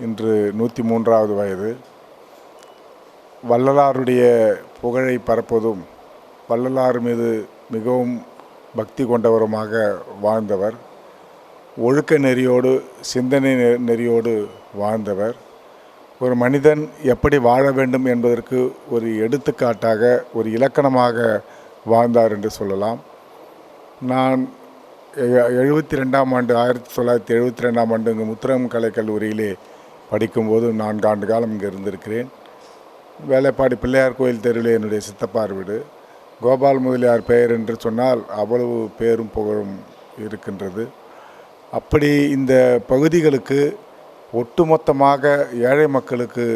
இன்று நூற்றி மூன்றாவது வயது. வள்ளலாருடைய புகழை பரப்பதும் வள்ளலார் மீது மிகவும் பக்தி கொண்டவருமாக வாழ்ந்தவர். ஒழுக்க நெறியோடு சிந்தனை நெ- நெறியோடு வாழ்ந்தவர். ஒரு மனிதன் எப்படி வாழ வேண்டும் என்பதற்கு ஒரு எடுத்துக்காட்டாக ஒரு இலக்கணமாக வாழ்ந்தார் என்று சொல்லலாம். நான் எழுபத்தி ரெண்டாம் ஆண்டு ஆயிரத்தி தொள்ளாயிரத்தி எழுபத்தி ரெண்டாம் ஆண்டு இங்கே முத்திரம் கலைக் கல்லூரியிலே படிக்கும்போது நான்கு ஆண்டு காலம் இங்கே இருந்திருக்கிறேன். வேலைப்பாடி பிள்ளையார் கோயில் தெருவில் என்னுடைய சித்தப்பார் வீடு. கோபால் முதலியார் பெயர் என்று சொன்னால் அவ்வளவு பேரும் புகழும் இருக்கின்றது. அப்படி இந்த பகுதிகளுக்கு ஒட்டுமொத்தமாக ஏழை மக்களுக்கு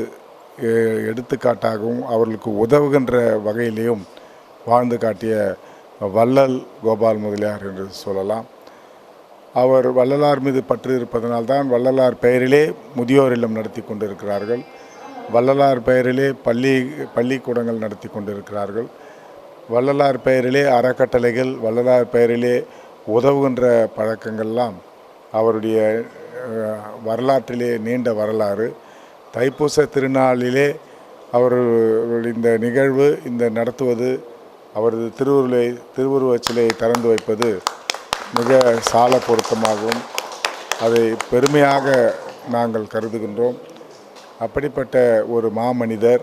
எடுத்துக்காட்டாகவும் அவர்களுக்கு உதவுகின்ற வகையிலேயும் வாழ்ந்து காட்டிய வள்ளல் கோபால் முதலியார் என்று சொல்லலாம். அவர் வள்ளலார் மீது பற்று இருப்பதனால்தான் வள்ளலார் பெயரிலே முதியோர் இல்லம் நடத்தி கொண்டிருக்கிறார்கள். வள்ளலார் பெயரிலே பள்ளி பள்ளிக்கூடங்கள் நடத்தி கொண்டிருக்கிறார்கள். வள்ளலார் பெயரிலே அறக்கட்டளைகள் வள்ளலார் பெயரிலே உதவுகின்ற பழக்கங்கள்லாம் அவருடைய வரலாற்றிலே நீண்ட வரலாறு. தைப்பூச திருநாளிலே அவர் இந்த நிகழ்வு இந்த நடத்துவது அவரது திருவுருளை திருவுருவச் சிலையை திறந்து வைப்பது மிக சால பொருத்தமாகவும் அதை பெருமையாக நாங்கள் கருதுகின்றோம். அப்படிப்பட்ட ஒரு மாமனிதர்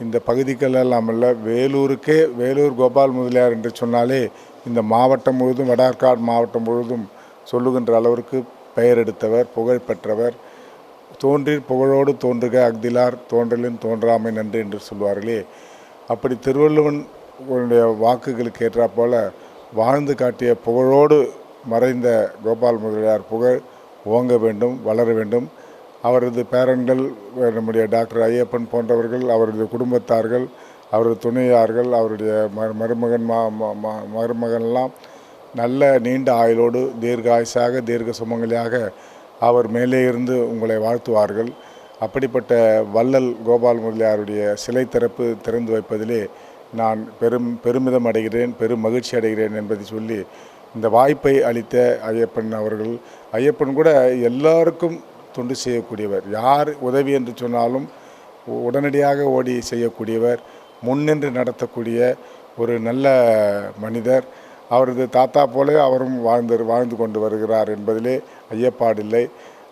இந்த பகுதிகளெல்லாம் அல்ல வேலூருக்கே வேலூர் கோபால் முதலியார் என்று சொன்னாலே இந்த மாவட்டம் முழுவதும் வடார்காடு மாவட்டம் முழுவதும் சொல்லுகின்ற அளவிற்கு பெயர் எடுத்தவர் புகழ் பெற்றவர். தோன்றீர் புகழோடு தோன்றுக அக்திலார் தோன்றலின் தோன்றாமை நன்று என்று சொல்வார்களே. அப்படி திருவள்ளுவன் உன்னுடைய வாக்குகளுக்கு ஏற்றாற் போல வாழ்ந்து காட்டிய புகழோடு மறைந்த கோபால் முதலியார் புகழ் ஓங்க வேண்டும் வளர வேண்டும். அவரது பேரன்கள் நம்முடைய டாக்டர் ஐயப்பன் போன்றவர்கள் அவரது குடும்பத்தார்கள் அவரது துணையார்கள் அவருடைய மரு மருமகன் மா மா- மா- மருமகன்லாம் நல்ல நீண்ட ஆயுளோடு தீர்காயுசாக தீர்க்க சுமங்கலியாக அவர் மேலே இருந்து உங்களை வாழ்த்துவார்கள். அப்படிப்பட்ட வள்ளல் கோபால் முதலியாருடைய சிலை திறப்பு திறந்து வைப்பதிலே நான் பெரும் பெருமிதம் அடைகிறேன் பெரும் மகிழ்ச்சி அடைகிறேன் என்பதை சொல்லி இந்த வாய்ப்பை அளித்த ஐயப்பன் அவர்கள் ஐயப்பன் கூட எல்லாருக்கும் தொண்டு செய்யக்கூடியவர். யார் உதவி என்று சொன்னாலும் உடனடியாக ஓடி செய்யக்கூடியவர் முன்னின்று நடத்தக்கூடிய ஒரு நல்ல மனிதர். அவரது தாத்தா போல அவரும் வாழ்ந்து வாழ்ந்து கொண்டு வருகிறார் என்பதிலே ஐயப்பாடில்லை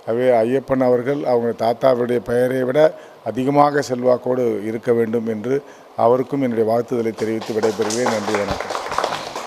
அவே ஐயப்பன் அவர்கள் அவங்க தாத்தாவுடைய பெயரை விட அதிகமாக செல்வாக்கோடு இருக்க வேண்டும் என்று அவருக்கும் என்னுடைய வாழ்த்துதலை தெரிவித்து விடைபெறுவேன் நன்றி வணக்கம்.